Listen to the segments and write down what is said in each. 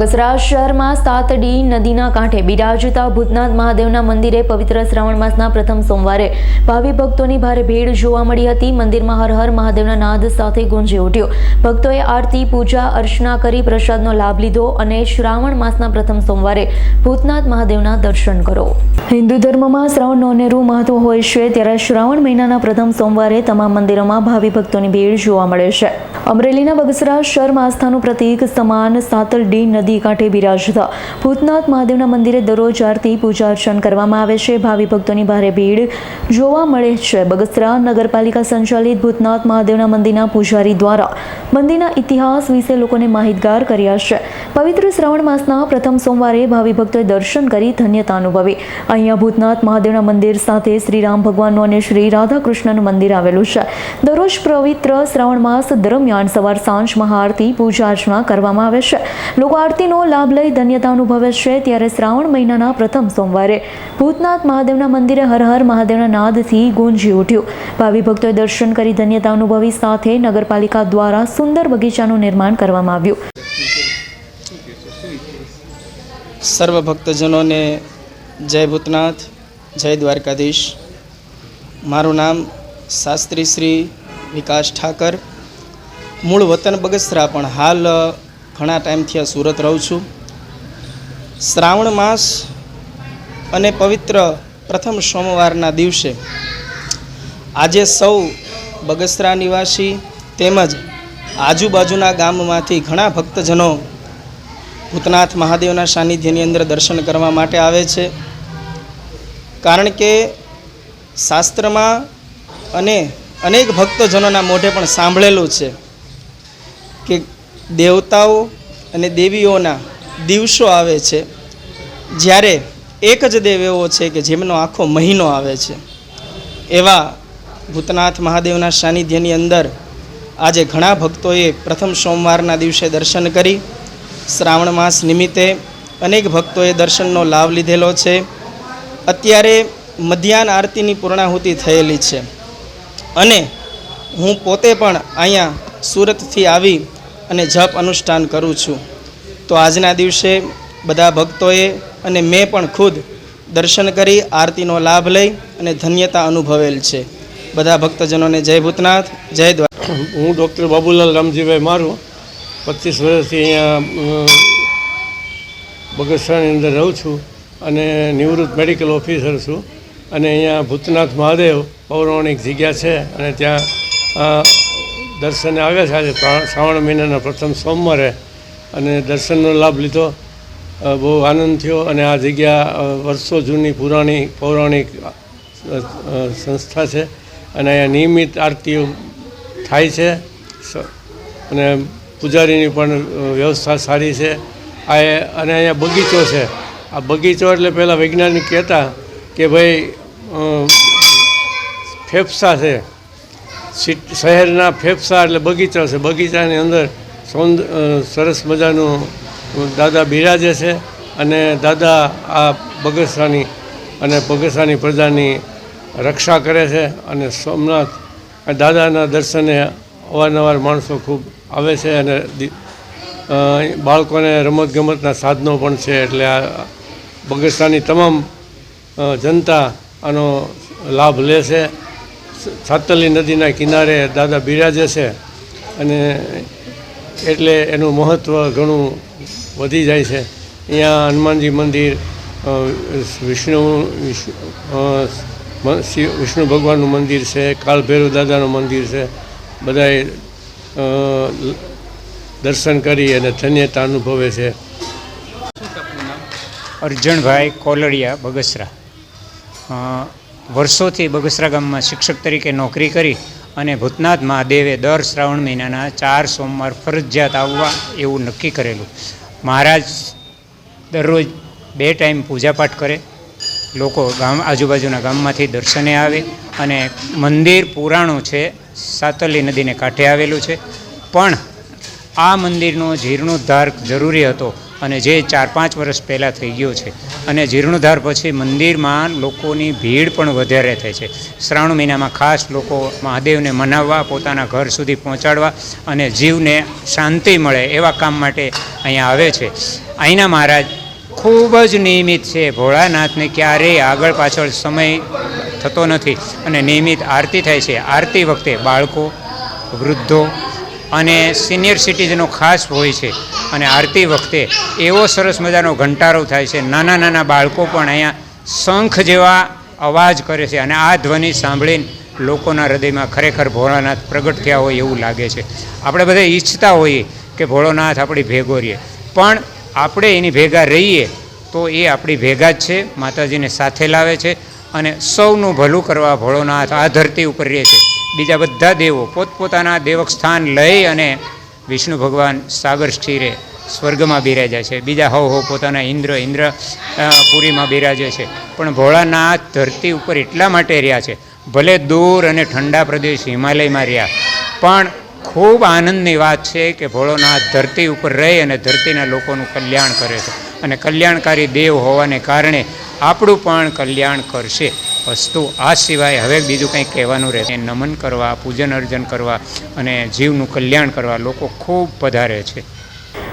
બગસરા શહેરમાં સાતડી નદીના કાંઠે બિરાજતા ભૂતનાથ મહાદેવના મંદિરે પવિત્ર શ્રાવણ માસના પ્રથમ સોમવારે ભાવિ ભક્તોની ભારે ભીડ જોવા મળી હતી. મંદિરમાં હર હર મહાદેવના નાદ સાથે ગુંજી ઉઠ્યો. ભક્તોએ આરતી, પૂજા, અર્ચના કરી પ્રસાદનો લાભ લીધો અને શ્રાવણ માસના પ્રથમ સોમવારે ભૂતનાથ મહાદેવના દર્શન કરો. હિન્દુ ધર્મમાં શ્રાવણનું અનેરું મહત્વ હોય છે. ત્યારે શ્રાવણ મહિનાના પ્રથમ સોમવારે તમામ મંદિરોમાં ભાવિ ભક્તોની ભીડ જોવા મળે છે. અમરેલીના બગસરા શહેરમાં આસ્થાનું પ્રતીક સમાન સાતલડી નદી કાંઠે બિરાજતા. ભૂતનાથ મહાદેવના મંદિરે દરરોજ આરતી, પૂજા અર્ચન કરવામાં આવે છે. ભાવિ ભક્તોની ભારે ભીડ જોવા મળે છે. બગસરા નગરપાલિકા સંચાલિત ભૂતનાથ મહાદેવના મંદિરના પૂજારી દ્વારા મંદિરના ઇતિહાસ વિશે લોકોને માહિતગાર કર્યા છે. પવિત્ર શ્રાવણ માસના પ્રથમ સોમવારે ભાવિ ભક્તોએ દર્શન કરી ધન્યતા અનુભવી. અહીંયા ભૂતનાથ મહાદેવના મંદિર સાથે શ્રી રામ ભગવાનનું અને શ્રી રાધાકૃષ્ણનું મંદિર આવેલું છે. દરરોજ પવિત્ર શ્રાવણ માસ દરમિયાન સવાર સાંજ મહાઆરતી, પૂજા અર્ચના કરવામાં આવે છે. લોકો આરતીનો લાભ લઈ ધન્યતા અનુભવે છે ત્યારે શ્રાવણ મહિનાના પ્રથમ સોમવારે. ભૂતનાથ મહાદેવના મંદિરે હર હર મહાદેવના નાદથી ગુંજી ઉઠ્યું. ભાવિ ભક્તોએ દર્શન કરી ધન્યતા અનુભવી સાથે નગરપાલિકા દ્વારા સુંદર બગીચાનું નિર્માણ કરવામાં આવ્યું. સર્વ ભક્તજનોને જય ભૂતનાથ, જય દ્વારકાધીશ. મારું નામ શાસ્ત્રી શ્રી વિકાસ ઠાકર. મૂળ વતન બગસરા, પણ હાલ ઘણા ટાઈમથી આ સુરત રહું છું. શ્રાવણ માસ અને પવિત્ર પ્રથમ સોમવારના દિવસે આજે સૌ બગસરા નિવાસી તેમજ આજુબાજુના ગામમાંથી ઘણા ભક્તજનો ભૂતનાથ મહાદેવના સાનિધ્યની અંદર દર્શન કરવા માટે આવે છે. કારણ કે શાસ્ત્રમાં અને અનેક ભક્તજનોના મોઢે પણ સાંભળેલું છે કે દેવતાઓ અને દેવીઓના દિવસો આવે છે. જ્યારે એક જ દેવ એવો છે કે જેમનો આખો મહિનો આવે છે. એવા ભૂતનાથ મહાદેવના સાનિધ્યની અંદર આજે ઘણા ભક્તોએ પ્રથમ સોમવારના દિવસે દર્શન કરી. શ્રાવણ માસ નિમિત્તે અનેક ભક્તોએ દર્શનનો લાભ લીધેલો છે. અત્યારે મધ્યાહન આરતીની પૂર્ણાહુતિ થયેલી છે. અને હું પોતે પણ અહીંયા સુરતથી આવી અને જપ અનુષ્ઠાન કરું છું. તો આજના દિવસે બધા ભક્તોએ અને મેં પણ ખુદ દર્શન કરી, આરતીનો લાભ લઈ અને ધન્યતા અનુભવેલ છે. બધા ભક્તજનોને જય ભૂતનાથ, જય દ્વાર હું ડૉક્ટર બાબુલાલ રામજીભાઈ મારું. પચીસ વર્ષથી અહીંયા બગસરાની અંદર રહું છું અને નિવૃત્ત મેડિકલ ઓફિસર છું. અને અહીંયા ભૂતનાથ મહાદેવ પૌરાણિક જગ્યા છે અને ત્યાં દર્શને આવ્યા છે આજે શ્રાવણ મહિનાના પ્રથમ સોમવારે અને દર્શનનો લાભ લીધો. બહુ આનંદ થયો અને આ જગ્યા વર્ષો જૂની પુરાણી, પૌરાણિક સંસ્થા છે અને અહીંયા નિયમિત આરતીઓ થાય છે. અને પૂજારીની પણ વ્યવસ્થા સારી છે. આ અને અહીંયા બગીચો છે. આ બગીચો એટલે પહેલાં વૈજ્ઞાનિક કહેતા કે ભાઈ ફેફસા છે. શહેરના ફેફસા એટલે બગીચા છે. બગીચાની અંદર સૌંદ સરસ મજાનું દાદા બિરાજે છે અને દાદા આ બગસરાની અને બગસરાની પ્રજાની રક્ષા કરે છે અને સોમનાથ દાદાના દર્શને અવારનવાર માણસો ખૂબ આવે છે અને બાળકોને રમતગમતના સાધનો પણ છે. એટલે આ બગસરાની તમામ જનતા આનો લાભ લે છે. સાતલી નદીના કિનારે દાદા બિરાજે છે અને એટલે એનું મહત્ત્વ ઘણું વધી જાય છે. અહીંયા હનુમાનજી મંદિર વિષ્ણુ વિષ્ણુ ભગવાનનું મંદિર છે, કાલભૈરવ દાદાનું મંદિર છે. બધાએ દર્શન કરી અને ધન્યતા અનુભવે છે. અર્જણભાઈ કોલડિયા બગસરા. વર્ષોથી બગસરા ગામમાં શિક્ષક તરીકે નોકરી કરી અને ભૂતનાથ મહાદેવે દર શ્રાવણ મહિનાના ચાર સોમવાર ફરજિયાત આવવા એવું નક્કી કરેલું. મહારાજ દરરોજ બે ટાઈમ પૂજાપાઠ કરે. લોકો ગામ, આજુબાજુના ગામમાંથી દર્શને આવે અને મંદિર પુરાણું છે, સાતલી નદીને કાંઠે આવેલું છે. પણ આ મંદિરનો જીર્ણોદ્ધાર જરૂરી હતો. અને જે ચાર પાંચ વર્ષ પહેલાં થઈ ગયો છે. અને જીર્ણોદ્ધાર પછી મંદિરમાં લોકોની ભીડ પણ વધારે થાય છે. શ્રાવણ મહિનામાં ખાસ લોકો મહાદેવને મનાવવા, પોતાના ઘર સુધી પહોંચાડવા અને જીવને શાંતિ મળે એવા કામ માટે અહીંયા આવે છે. અહીંના મહારાજ ખૂબ જ નિયમિત છે. ભોળાનાથને ક્યારેય આગળ પાછળ સમય થતો નથી અને નિયમિત આરતી થાય છે. આરતી વખતે બાળકો, વૃદ્ધો અને સિનિયર સિટીઝનો ખાસ હોય છે. અને આરતી વખતે એવો સરસ મજાનો ઘંટારો થાય છે. નાના નાના બાળકો પણ અહીંયા શંખ જેવા અવાજ કરે છે. અને આ ધ્વનિ સાંભળીને લોકોના હૃદયમાં ખરેખર ભોળાનાથ પ્રગટ થયા હોય એવું લાગે છે. આપણે બધા ઈચ્છતા હોઈએ કે ભોળોનાથ આપણી ભેગો રહીએ. પણ આપણે એની ભેગા રહીએ તો એ આપણી ભેગા જ છે. માતાજીને સાથે લાવે છે અને સૌનું ભલું કરવા ભોળોનાથ આ ધરતી ઉપર રહે છે. બીજા બધા દેવો પોતપોતાના દેવક સ્થાન લઈ અને વિષ્ણુ ભગવાન સાગર સ્થિરે સ્વર્ગમાં બિરાજ્યા છે. બીજા હવ હવ પોતાના ઇન્દ્ર ઇન્દ્ર પુરીમાં બિરાજે છે. પણ ભોળાનાથ ધરતી ઉપર એટલા માટે રહ્યા છે. ભલે દૂર અને ઠંડા પ્રદેશ હિમાલયમાં રહ્યા, પણ ખૂબ આનંદની વાત છે કે ભોળોનાથ ધરતી ઉપર રહી અને ધરતીના લોકોનું કલ્યાણ કરે છે. અને કલ્યાણકારી દેવ હોવાને કારણે આપણું પણ કલ્યાણ કરશે. વસ્તુ આ સિવાય હવે બીજું કંઈ કહેવાનું રહે. નમન કરવા, પૂજન અર્ચન કરવા અને જીવનું કલ્યાણ કરવા લોકો ખૂબ પધારે છે.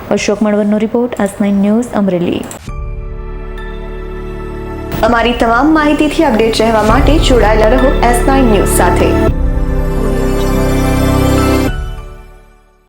અશોક મણવરનો રિપોર્ટ નાઇન ન્યૂઝ અમરેલી. અમારી તમામ માહિતીથી અપડેટ રહેવા માટે જોડાયેલા રહો એસ નાઇન ન્યૂઝ સાથે.